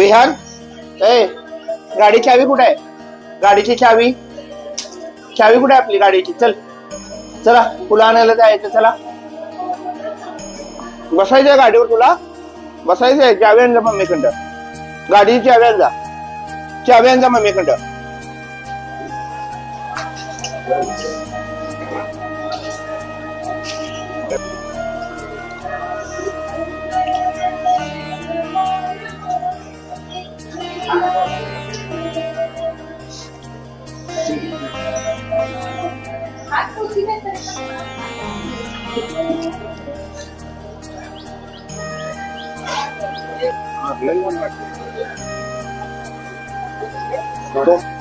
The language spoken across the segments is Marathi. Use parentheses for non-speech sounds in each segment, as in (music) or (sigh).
विहान ए गाडी चावी कुठे आहे? गाडीची चावी. चावी कुठे आहे आपली गाडीची? चल. चला तुला आणायला जायचं चला. बसायचंय गाडीवर तुला? बसायचंय? चावी आणजा मम्मीकडं. गाडीची चावी आणजा. चावी आण जा मम्मीकडं.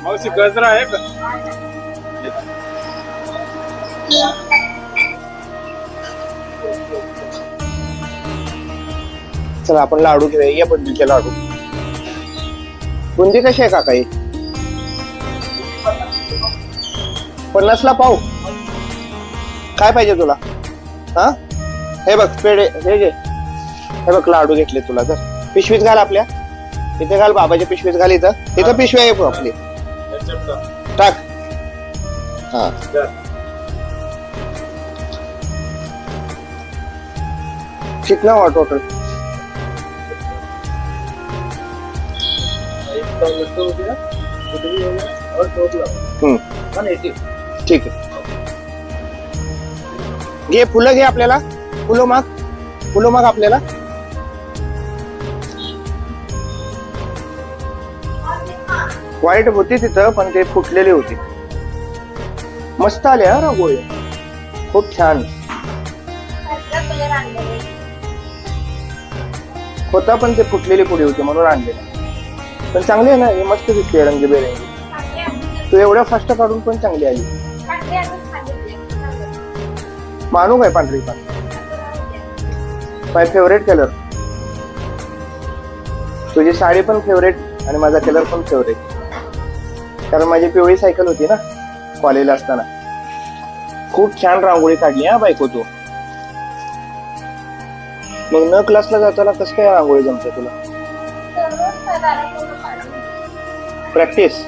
मावशी गजरा आहे का? चला आपण लाडू घेऊया या बुंदीचे लाडू. बुंदी कशी आहे काका ही? पन्नासला पाव. काय पाहिजे तुला? हा? हे बघ पेढे हे घे. हे बघ लाडू घेतले तुला तर. पिशवीत घाल आपल्या. इथे घाल बाबाच्या पिशवीत घाल इथं. इथं पिशवी आहे आपली. टाक. हा. कितना ठीक आहे. घे फुलं घे आपल्याला. फुलं माग. फुलं माग आपल्याला. वाईट होती तिथं पण ते फुटलेली होती. मस्त आले हा रांगोळी. खूप छान. होता पण ते फुटलेली पुढे होती म्हणून आणले पण चांगली आहे ना हे मस्त दिसते रंगीबेरंगी. तू एवढ्या फास्ट काढून पण चांगली आली. मानू काय पांढरी पण? माय फेवरेट कलर तुझी साडी पण फेवरेट आणि माझा कलर पण फेवरेट कारण माझी पिवळी सायकल होती ना कॉलेजला असताना. खूप छान रांगोळी काढली हा बायको तू. मग न क्लासला जाताना कसं काय रांगोळी जमते तुला? प्रॅक्टिस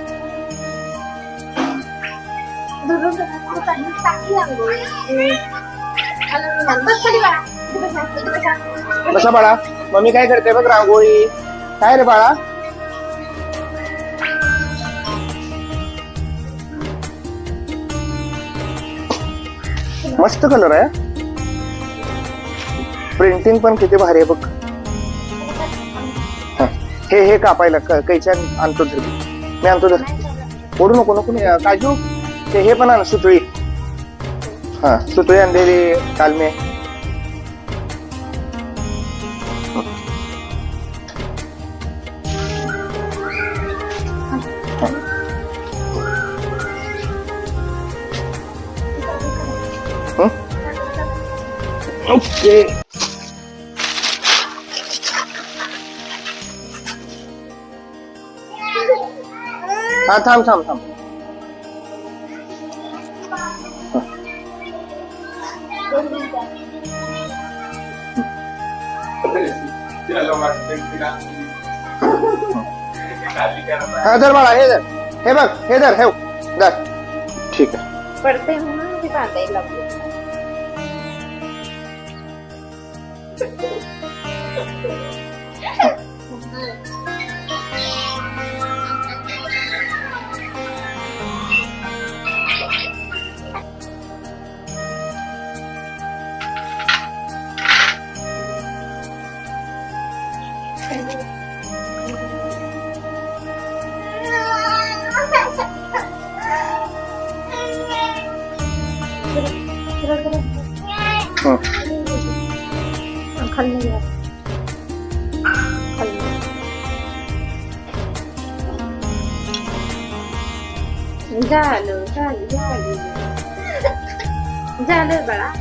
बसा बाळा. मम्मी काय करते बघ रांगोळी. काय रे बाळा? मस्त कलर आहे. प्रिंटिंग पण किती भारी आहे बघ. हा. हे कापायला कैच्या आणतो तर. मी आणतो तर ओढू नको नको नाही. काजू ते हे पण आण सुतळी हा सुतळी आणलेली काल मी ओके हा थांब थांब थांब. हा धर बाळा हे धर. हे बघ हे धर हे धर. ठीक आहे. पडते म्हणून ती बांधायला लागली (laughs) हं. खाल्लं घ्या. खाल्लं. झालं झालं झालं झालं बाळा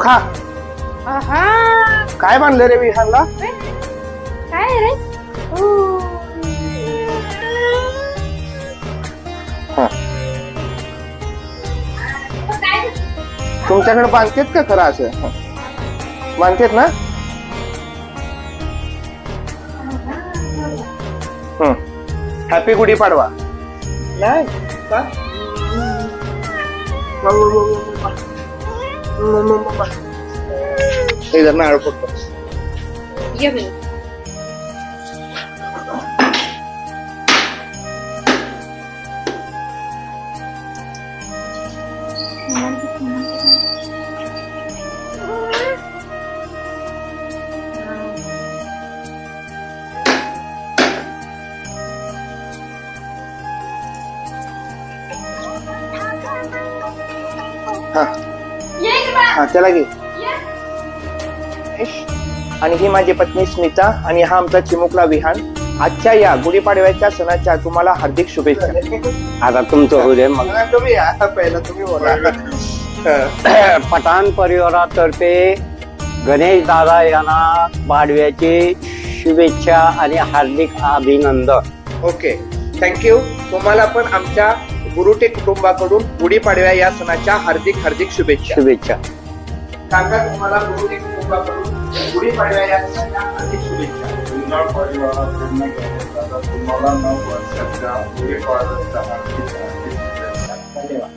खा आहा. काय बांधलं रे विहानला काय रे. तुमच्याकडे बांधतेत का खरं असं? हं. बांधतेत ना? हॅपी गुढी पाडवा नाही का? बाई. हा ये इकडे बाळा. हा त्याला घे. आणि ही माझी पत्नी स्मिता आणि हा आमचा चिमुकला विहान. आजच्या या गुढीपाडव्याच्या सणाच्या तुम्हाला हार्दिक शुभेच्छा. आता तुमचं होऊ दे मग. तुम्ही या पहिला तुम्ही बोला. (clears throat) पठाण परिवारातर्फे गणेश दादा यांना पाडव्याची शुभेच्छा आणि हार्दिक अभिनंदन. ओके थँक्यू तुम्हाला पण आमच्या गुरुटे कुटुंबाकडून गुढीपाडव्या या सणाच्या हार्दिक हार्दिक शुभेच्छा. शुभेच्छा. काका तुम्हाला गुरुटे कुटुंबाकडून गुढीपाडव्या या सणाच्या हार्दिक शुभेच्छा. जुना परिवाराकडून गणेशदादा तुम्हाला नऊ वर्षाच्या गुढीपाडव्याच्या हार्दिक हार्दिक शुभेच्छा. धन्यवाद.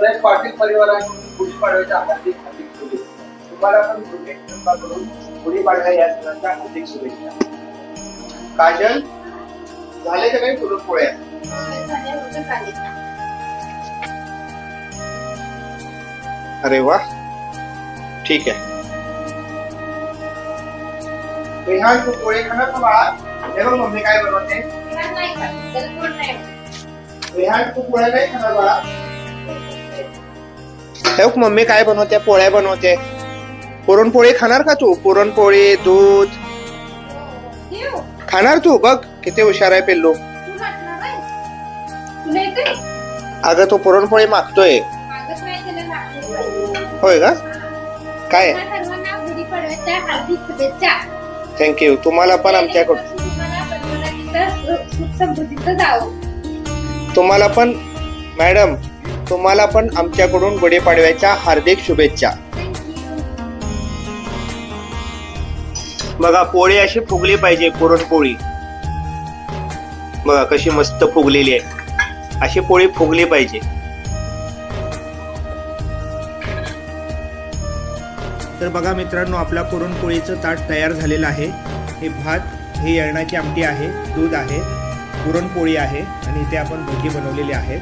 तर पाटील परिवाराकडून गुढीपाडव्याच्या हार्दिक हार्दिक शुभेच्छा. तुम्हाला पण गुरुटे कुटुंबाकडून गुढीपाडव्या या सणाच्या हार्दिक शुभेच्छा. काजल झाले का काही पुरणपोळ्या. अरे वा. ठीक आहे. विहान तू पोळी खाणार का बाळा? हे बघ मम्मी काय बनवते. तू पोळ्या नाही खाणार बाळा. हे बघ मम्मी काय बनवते पोळ्या बनवते. पुरणपोळी खाणार का तू? पुरणपोळी दूध. खाणार तू? बघ किती हुशार आहे पिल्लू? तुला येते अगं तो पुरणपोळी मागतोय. मागत नाही त्याला नाचलं पाहिजे. होय का? काय? तुम्हा सर्वांना गुढीपाडव्याच्या हार्दिक शुभेच्छा. थँक्यू तुम्हाला पण आमच्याकडून. तुम्हाला परिवाराचं सुख समृद्धीचं जावं. तुम्हाला पण मॅडम तुम्हाला पण आमच्याकडून गुढीपाडव्याच्या हार्दिक शुभेच्छा. थँक्यू बघा पोळी अशी फुगली पाहिजे पुरणपोळी. बघा कशी मस्त फुगलेली आहे. असे पोळी फुगली पाहिजे. तर बघा मित्रांनो आपला पुरणपोळीचं ताट तयार झालेलं आहे. हे भात हे येळणाची आमटी आहे दूध आहे पुरणपोळी आहे आणि इथे आपण भजी बनवलेली आहे.